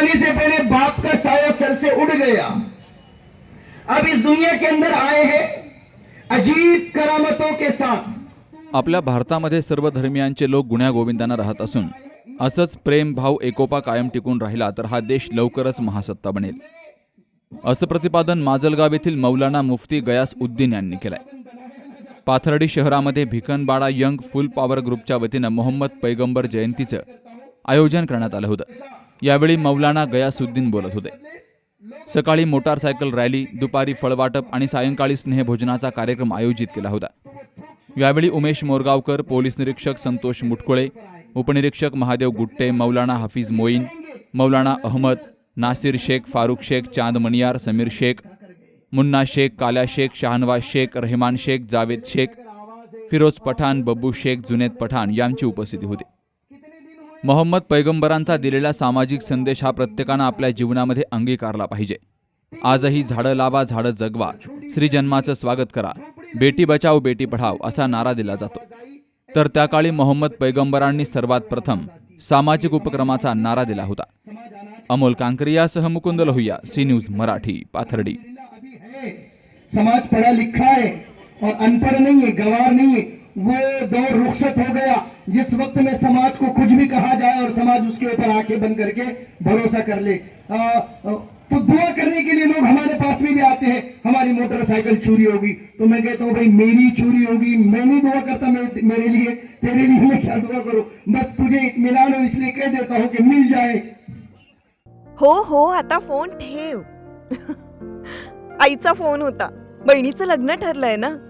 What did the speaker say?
आने से पहले बाप का साया सर से उड़ गया। अब इस दुनिया के अंदर आए हैं अजीब करामतों के साथ। आपल्या भारतामध्ये सर्व धर्मियांचे लोक गुण्यागोविंदानं राहत असून असंच प्रेम भाव एकोपा कायम टिकून राहिला तर हा देश लवकरच महासत्ता बनेल. असं प्रतिपादन माजलगाव येथील मौलाना मुफ्ती गयास उद्दीन यांनी केलंय. पाथर्डी शहरामध्ये भिकनबाडा यंग फुल पॉवर ग्रुपच्या वतीनं मोहम्मद पैगंबर जयंतीचं आयोजन करण्यात आलं होतं. यावेळी मौलाना गयासुद्दीन बोलत होते. सकाळी मोटारसायकल रॅली दुपारी फळवाटप आणि सायंकाळी स्नेहभोजनाचा कार्यक्रम आयोजित केला होता. यावेळी उमेश मोरगावकर पोलीस निरीक्षक संतोष मुटकुळे उपनिरीक्षक महादेव गुट्टे मौलाना हफीज मोईन मौलाना अहमद नासिर शेख फारुख शेख चांद मनियार समीर शेख मुन्ना शेख काल्या शेख शहानवाज शेख रहमान शेख जावेद शेख फिरोज पठाण बब्बू शेख जुनेद पठाण यांची उपस्थिती होती. मोहम्मद पैगंबरांचा दिलेला सामाजिक संदेश हा प्रत्येकानं आपल्या जीवनामध्ये अंगीकारला पाहिजे. आजही झाडं लावा झाडं जगवा. श्रीजन्माचं स्वागत करा. बेटी बचाव बेटी पढाव असा नारा दिला जातो. तर त्या काळी मोहम्मद पैगंबरांनी सर्वात प्रथम सामाजिक उपक्रमाचा नारा दिला होता. अमोल कांकरियासह मुकुंद लोहिया सी न्यूज मराठी पाथर्डी. समाज पढ़ा लिखा है और अनपढ़ नहीं है गवार नहीं है वो दौर रुखसत हो गया। जिस वक्त में समाज को कुछ भी कहा जाए और समाज उसके ऊपर आंखें बंद करके भरोसा कर ले। आ, आ, तो दुआ करने के लिए लोग हमारे पास में भी आते हैं। हमारी मोटरसाइकिल चोरी होगी तो मैं कहता हूँ भाई मेरी चोरी होगी मैं नहीं दुआ करता मेरे, मेरे लिए। तेरे लिए मैं क्या दुआ करूँ? बस तुझे इतमान हो इसलिए कह देता हूँ कि मिल जाए। हो हो आता फोन ठेव. आईचा फोन होता. बहिणीचं लग्न ठरलंय ना?